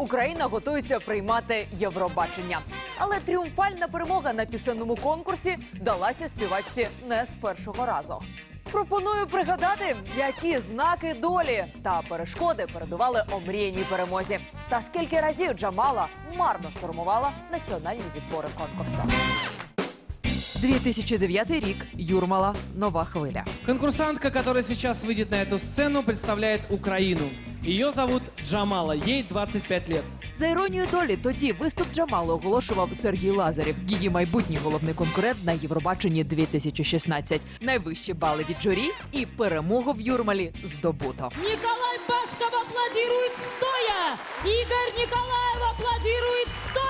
Україна готується приймати Євробачення. Але тріумфальна перемога на пісенному конкурсі далася співачці не з першого разу. Пропоную пригадати, які знаки долі та перешкоди передували омріяній перемозі. Та скільки разів Джамала марно штурмувала національні відбори конкурсу. 2009 рік Юрмала нова хвиля. Конкурсантка, которая сейчас выйдет на эту сцену, представляет Украину. Ее зовут Джамала, ей 25 лет. За іронією долі, тоді виступ Джамали оголошував Сергій Лазарєв, її майбутній головний конкурент на Євробаченні 2016. Найвищі бали від журі і перемогу в Юрмалі здобуто. Ніколай Басков аплодирує стоя! Ігор Ніколаєв аплодирует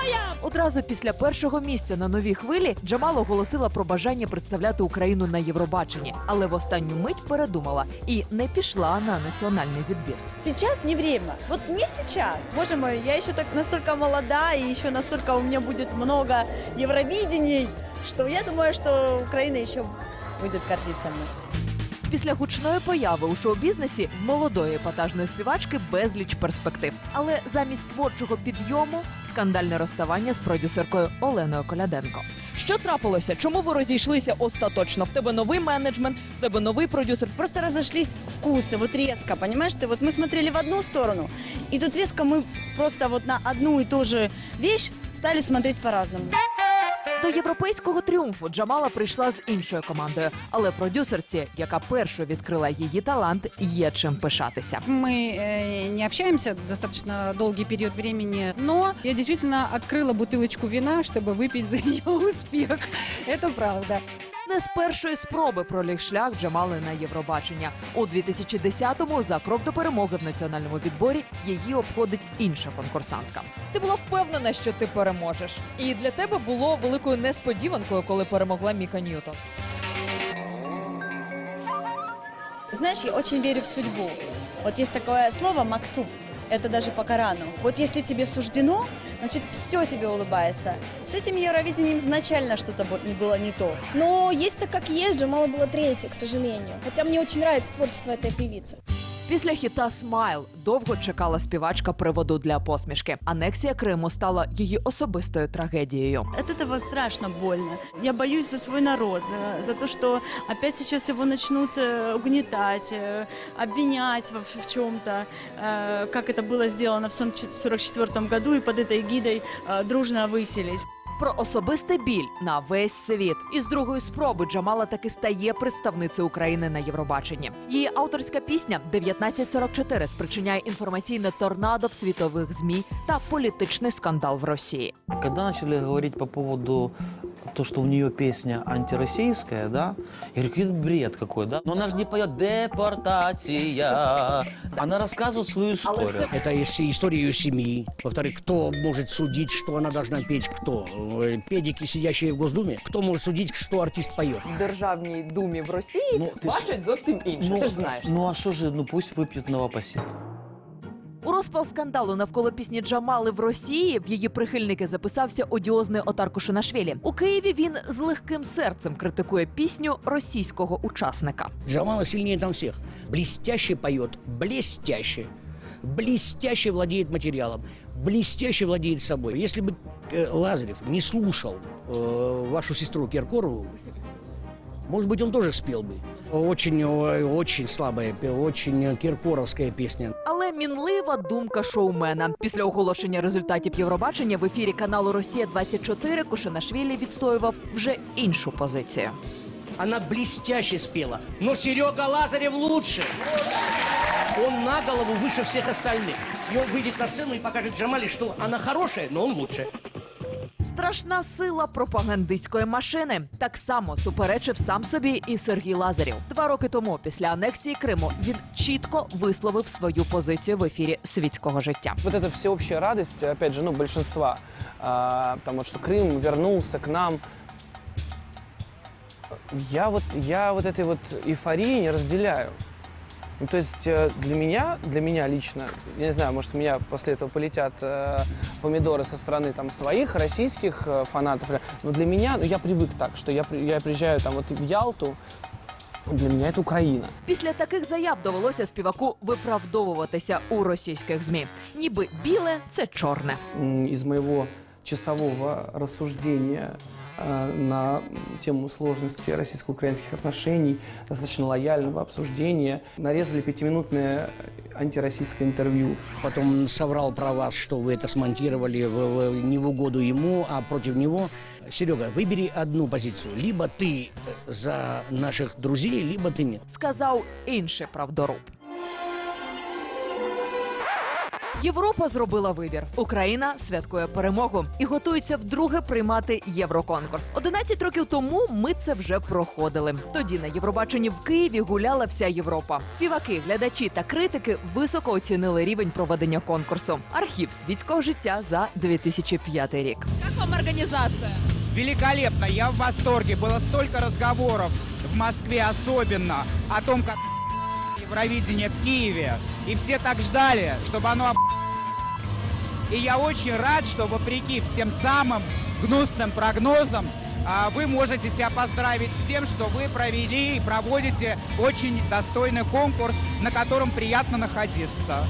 стоя! Одразу після першого місця на новій хвилі Джамала оголосила про бажання представляти Україну на Євробаченні, але в останню мить передумала і не пішла на національний відбір. Сейчас не время. Вот не сейчас. Боже мой, я еще так настолько молода, и еще настолько у меня будет много Евровидений, что я думаю, что Украина еще будет гордиться мной. Після гучної появи у шоу-бізнесі в молодої епатажної співачки безліч перспектив. Але замість творчого підйому скандальне розставання з продюсеркою Оленою Коляденко. Що трапилося? Чому ви розійшлися остаточно? В тебе новий менеджмент, в тебе новий продюсер. Просто разошлись вкусы, вот резко, понимаешь? Ты вот мы смотрели в одну сторону, и тут резко мы просто вот на одну и ту же вещь стали смотреть по-разному. До європейського тріумфу Джамала прийшла з іншою командою, але продюсерці, яка першою відкрила її талант, є чим пишатися. Мы э, не общаемся достаточно долгий период времени, но я действительно открыла бутылочку вина, чтобы выпить за ее успех. Это правда. Не з першої спроби проліг шлях Джамали на Євробачення. У 2010-му за крок до перемоги в національному відборі її обходить інша конкурсантка. Ти була впевнена, що ти переможеш, і для тебе було великою несподіванкою, коли перемогла Міка Ньютон. Знаешь, я очень верю в судьбу. Вот есть такое слово «мактуб» Это даже по Корану. Вот если тебе суждено, значит, все тебе улыбается. С этим Евровидением изначально что-то бо- было не то. Но есть так как есть, Джамала была третья, к сожалению. Хотя мне очень нравится творчество этой певицы. Після хіта Смайл довго чекала співачка приводу для посмішки. Анексія Криму стала її особистою трагедією. От этого страшно больно. Я боюсь за свой народ, за, за то, что опять сейчас его начнут э, угнетать, э, обвинять во, в чем-то, э, как это было сделано в 1944 году, и под этой гидой э, дружно выселить. Про особистий біль на весь світ. Із другої спроби Джамала таки стає представницею України на Євробаченні. Її авторська пісня «1944» спричиняє інформаційне торнадо в світових змі та політичний скандал в Росії. Коли почали говорити по поводу то, что у нее песня антироссийская, да, я говорю, какой бред какой, да? Но она же не поет депортация. Она рассказывает свою историю. Это из истории ее семьи. Во-вторых, кто может судить, что она должна петь, кто? Э, Педики, сидящие в Госдуме. Кто может судить, что артист поет? В Державній думі в Росії Ну, ти ж- бачать зовсім інше. Ти ж знаєш. Ну а что же, ну пусть выпьют новопосит. У розпал скандалу навколо пісні Джамали в Росії в її прихильники записався одіозний Отар Кушанашвілі. У Києві він з легким серцем критикує пісню російського учасника. Джамала сильнее там всех. Блестяще поет, блестяще. Блестяще владеет материалом, блестяще владеет собой. Если бы э, Лазарев не слушал э, вашу сестру Киркорову, может быть, он тоже спел бы. Очень, э, очень слабая, пе- очень э, киркоровская песня. Але мінлива думка шоумена. Після оголошення результатів Євробачення в ефірі каналу Росія 24 Кушанашвілі відстоював вже іншу позицію. Она блестяще спела, но Серега Лазарев лучше. Он на голову выше всех остальных. И он выйдет на сцену и покажет Джамале, что она хорошая, но он лучше. Страшна сила пропагандистської машини. Так само суперечив сам собі і Сергій Лазарєв. Два роки тому, після анексії Криму, він чітко висловив свою позицію в ефірі світського життя. Вот эта всеобщая радость, опять же, ну, большинства, а, там вот, что Крым вернулся к нам. Я вот, я вот этой вот эйфории не разделяю. Ну, то есть э, для меня, для меня лично, я не знаю, может, у меня после этого полетят э, помидоры со стороны там своих российских э, фанатов, но для меня, ну, я привык так, что я, при- я приезжаю там вот в Ялту, Для меня это Украина. Після таких заяв довелося співаку виправдовуватися у російських змі. Ніби біле це чорне. М, Из моего часового рассуждения э, на тему сложности российско-украинских отношений, достаточно лояльного обсуждения, нарезали пятиминутное антироссийское интервью. Потом соврал про вас, что вы это смонтировали в- в- не в угоду ему, а против него. Серега, выбери одну позицию. Либо ты э, за наших друзей, либо ты нет. сказав інший правдоруб. Європа зробила вибір. Україна святкує перемогу і готується вдруге приймати Євроконкурс. 11 років тому ми це вже проходили. Тоді на Євробаченні в Києві гуляла вся Європа. Співаки, глядачі та критики високо оцінили рівень проведення конкурсу. Архів світського життя за 2005 рік. Вам організація Великолепно, я в восторге. Было столько разговоров в Москве особенно о том, как Евровидение в Киеве. И все так ждали, чтобы оно И я очень рад, что вопреки всем самым гнусным прогнозам а, вы можете себя поздравить с тем, что вы провели и проводите очень достойный конкурс, на котором приятно находиться.